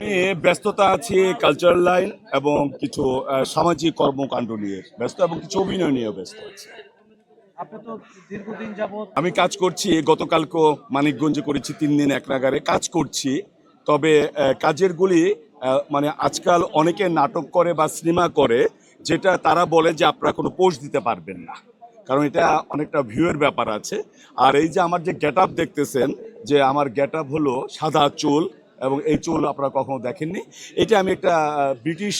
আমি ব্যস্ততা আছি কালচারাল লাইন এবং কিছু সামাজিক কর্মকাণ্ড নিয়ে ব্যস্ত এবং কিছু অভিনয় নিয়ে ব্যস্ত আছি। আমি কাজ করছি গতকালকে মানিকগঞ্জে করেছি তিন দিন এক নাগারে কাজ করছি। তবে কাজের গুলি মানে আজকাল অনেকে নাটক করে বা সিনেমা করে যেটা তারা বলে যে আপনারা কোনো পোস্ট দিতে পারবেন না। কারণ এটা অনেকটা ভিউয়ের ব্যাপার আছে। আর এই যে আমার যে গেট দেখতেছেন যে আমার গেট হলো সাদা চুল এবং এই চুল আপনারা কখনো দেখেননি। এটা আমি একটা ব্রিটিশ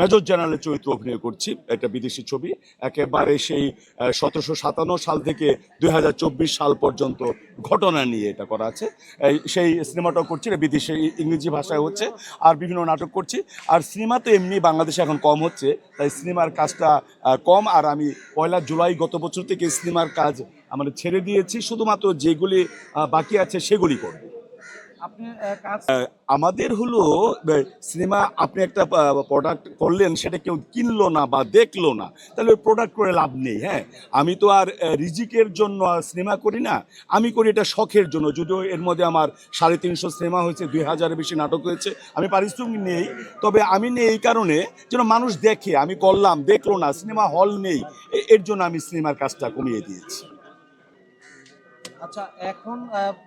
মেজর জেনারেলের চরিত্র অভিনয় করছি। একটা বিদেশি ছবি। একেবারে সেই সতেরোশো সাতান্ন সাল থেকে দু হাজার চব্বিশ সাল পর্যন্ত ঘটনা নিয়ে এটা করা আছে। সেই সিনেমাটাও করছি, এটা বিদেশে ইংরেজি ভাষায় হচ্ছে, আর বিভিন্ন নাটক করছি। আর সিনেমা তো এমনি বাংলাদেশে এখন কম হচ্ছে, তাই সিনেমার কাজটা কম। আর আমি পয়লা জুলাই গত বছর থেকে সিনেমার কাজ আমরা ছেড়ে দিয়েছি। শুধুমাত্র যেগুলি বাকি আছে সেগুলি করব। আমাদের হলো সিনেমা আপনি একটা প্রোডাক্ট করলেন সেটা কেউ কিনলো না বা দেখল না তাহলে ওই প্রোডাক্ট করে লাভ নেই হ্যাঁ? আমি তো আর রিজিকের জন্য আর সিনেমা করি না আমি করি এটা শখের জন্য। যদিও এর মধ্যে আমার সাড়ে তিনশো সিনেমা হয়েছে দুই হাজারের বেশি নাটক হয়েছে আমি পারিশ্রমিক নেই তবে আমি নেই এই কারণে যেন মানুষ দেখে আমি করলাম দেখল না সিনেমা হল নেই এর জন্য আমি সিনেমার কাজটা কমিয়ে দিয়েছি। আচ্ছা এখন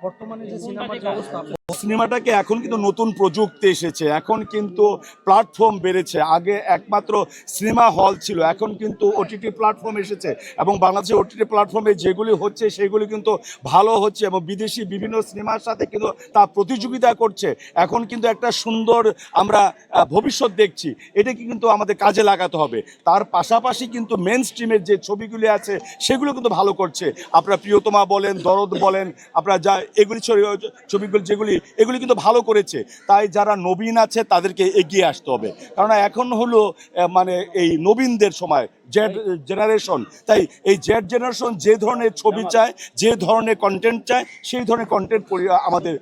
বর্তমানে যে সিনেমার অবস্থা সিনেমাটাকে এখন কিন্তু নতুন প্রযুক্তি এসেছে। এখন কিন্তু প্ল্যাটফর্ম বেড়েছে। আগে একমাত্র সিনেমা হল ছিল। এখন কিন্তু ওটিটি প্ল্যাটফর্ম এসেছে এবং বাংলাদেশের ওটিটি প্ল্যাটফর্মে যেগুলি হচ্ছে, সেগুলি কিন্তু ভালো হচ্ছে এবং বিদেশি বিভিন্ন সিনেমার সাথে কিন্তু তা প্রতিযোগিতা করছে। এখন কিন্তু একটা সুন্দর আমরা ভবিষ্যৎ দেখছি। এটাকে কিন্তু আমাদের কাজে লাগাতে হবে। তার পাশাপাশি কিন্তু মেন স্ট্রিমের যে ছবিগুলি আছে, সেগুলো কিন্তু ভালো করছে। আপনারা প্রিয়তমা বলেন, দরদ বলেন, আপনারা যা এগুলি ছবি- ছবিগুলো যেগুলি এগুলি কিন্তু ভালো করেছে। তাই যারা নবীন আছে তাদেরকে এগিয়ে আসতে হবে। কারণ এখন হলো মানে এই নবীনদের সময়। জেড জেনারেশন তাই এই জেড জেনারেশন যে ধরনের ছবি চায় যে ধরনের কন্টেন্ট চায় সেই ধরনের কন্টেন্ট আমাদের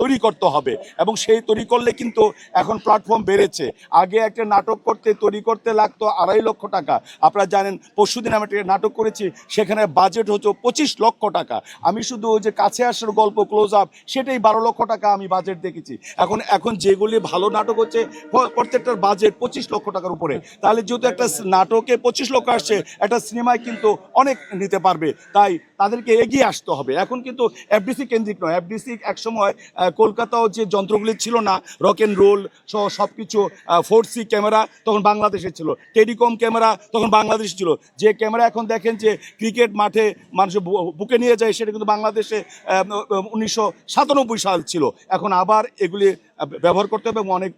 তৈরি করতে হবে। এবং সেই তৈরি করলে কিন্তু এখন প্ল্যাটফর্ম বেড়েছে। আগে একটা নাটক করতে তৈরি করতে লাগতো আড়াই লক্ষ টাকা। আপনারা জানেন পরশুদিন আমি একটা নাটক করেছি সেখানে বাজেট হচ্ছে পঁচিশ লক্ষ টাকা। আমি শুধু ওই যে কাছে আসার গল্প ক্লোজ আপ সেটাই বারো লক্ষ টাকা আমি বাজেট দেখেছি। এখন এখন যেগুলি ভালো নাটক হচ্ছে প্রত্যেকটার বাজেট পঁচিশ লক্ষ টাকার উপরে। তাহলে যেহেতু একটা নাটকে পঁচিশ লোক আসছে, একটা সিনেমায় কিন্তু অনেক নিতে পারবে। তাই তাদেরকে এগিয়ে আসতে হবে। এখন কিন্তু এফডিসি কেন্দ্রিক নয়। এফডিসি একসময় কলকাতাও যে যন্ত্রগুলি ছিল না রক অ্যান্ড রোল সহ সব কিছু ফোর সি ক্যামেরা তখন বাংলাদেশে ছিল। টেলিকম ক্যামেরা তখন বাংলাদেশে ছিল। যে ক্যামেরা এখন দেখেন যে ক্রিকেট মাঠে মানুষ বুকে নিয়ে যায়, সেটা কিন্তু বাংলাদেশে উনিশশো সাতানব্বই সাল ছিল। এখন আবার এগুলি ব্যবহার করতে হবে এবং অনেক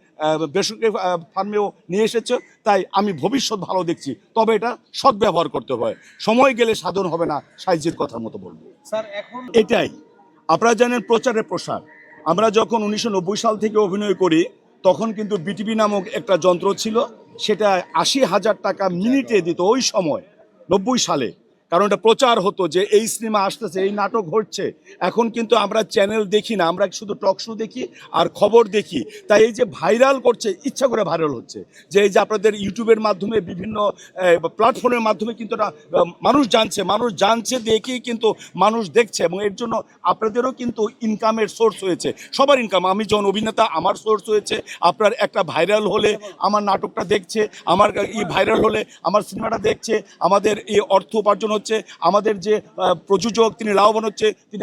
বেসরকারি ফার্মেও নিয়ে এসেছে। তাই আমি ভবিষ্যৎ ভালো দেখছি। তবে এটা সদ্ব্যবহার করতে হয়। সময় গেলে সাধন হবে না সাইজের কথার মতো বলব। স্যার এখন এটাই। আপনারা জানেন প্রচারে প্রসার। আমরা যখন উনিশশো নব্বই সাল থেকে অভিনয় করি তখন কিন্তু বিটিভি নামক একটা যন্ত্র ছিল। সেটা আশি হাজার টাকা মিনিটে দিত। ওই সময় নব্বই সালে। কারণ এটা প্রচার হতো যে এই সিনেমা আসতেছে, এই নাটক হচ্ছে এখন কিন্তু আমরা চ্যানেল দেখি না, আমরা শুধু টক শো দেখি আর খবর দেখি। তাই এই যে ভাইরাল করছে, ইচ্ছা করে ভাইরাল হচ্ছে। যে এই যে আপনাদের ইউটিউবের মাধ্যমে বিভিন্ন প্ল্যাটফর্মের মাধ্যমে কিন্তু এটা মানুষ জানছে মানুষ জানছে, দেখেই কিন্তু মানুষ দেখছে এবং এর জন্য আপনাদেরও কিন্তু ইনকামের সোর্স হয়েছে। সবার ইনকাম আমি যখন অভিনেতা, আমার সোর্স হয়েছে। আপনার একটা ভাইরাল হলে আমার নাটকটা দেখছে, আমার ই ভাইরাল হলে আমার সিনেমাটা দেখছে, আমাদের এই অর্থ উপার্জন হচ্ছে আমাদের যে প্রযোজক তিনি লাভবান হচ্ছে তিনি